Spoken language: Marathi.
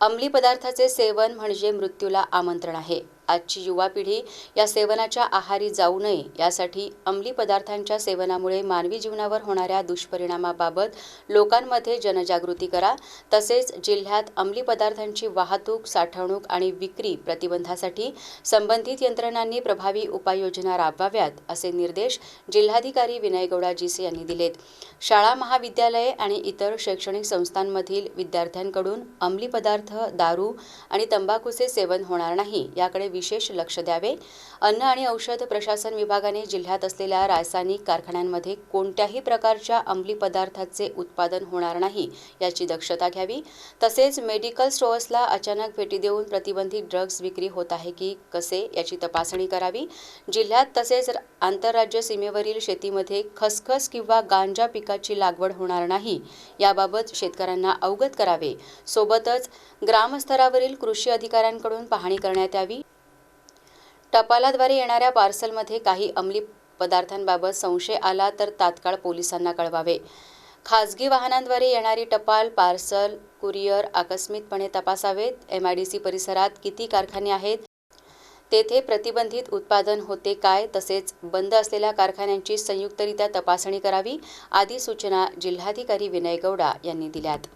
अंमली पदार्थाचे सेवन म्हणजे मृत्यूला आमंत्रण आहे. आजची युवा पिढी या सेवनाच्या आहारी जाऊ नये यासाठी अंमली पदार्थांच्या सेवनामुळे मानवी जीवनावर होणाऱ्या दुष्परिणामाबाबत लोकांमध्ये जनजागृती करा. तसेच जिल्ह्यात अंमली पदार्थांची वाहतूक साठवणूक आणि विक्री प्रतिबंधासाठी संबंधित यंत्रणांनी प्रभावी उपाययोजना राबवाव्यात असे निर्देश जिल्हाधिकारी विनय गौडा जीसे यांनी दिलेत. शाळा महाविद्यालये आणि इतर शैक्षणिक संस्थांमधील विद्यार्थ्यांकडून अंमली पदार्थ दारू आणि तंबाखूचे सेवन होणार नाही याकडे विशेष लक्ष द्यावे. अन्न आणि औषध प्रशासन विभागाने जिल्ह्यात असलेल्या रासायनिक कारखान्यांमध्ये कोणत्याही प्रकारच्या अंमली पदार्थाचे उत्पादन होणार नाही याची दक्षता घ्यावी. तसेच मेडिकल स्टोअर्सला अचानक भेटी देऊन प्रतिबंधित ड्रग्ज विक्री होत आहे की कसे याची तपासणी करावी. जिल्ह्यात तसेच आंतरराज्य सीमेवरील शेतीमध्ये खसखस किंवा गांजा पिकाची लागवड होणार नाही याबाबत शेतकऱ्यांना अवगत करावे. सोबतच ग्रामस्तरावरील कृषी अधिकाऱ्यांकडून पाहणी करण्यात यावी. टपालाद्वारे येणाऱ्या पार्सलमध्ये काही अंमली पदार्थांबाबत संशय आला तर तात्काळ पोलिसांना कळवावे. खाजगी वाहनांद्वारे येणारी टपाल पार्सल कुरिअर आकस्मिकपणे तपासावेत. एम आय डी सी परिसरात किती कारखाने आहेत? तेथे प्रतिबंधित उत्पादन होते काय? तसेच बंद असलेल्या कारखान्यांची संयुक्तरित्या तपासणी करावी? आदी सूचना जिल्हाधिकारी विनय गौडा यांनी दिल्यात.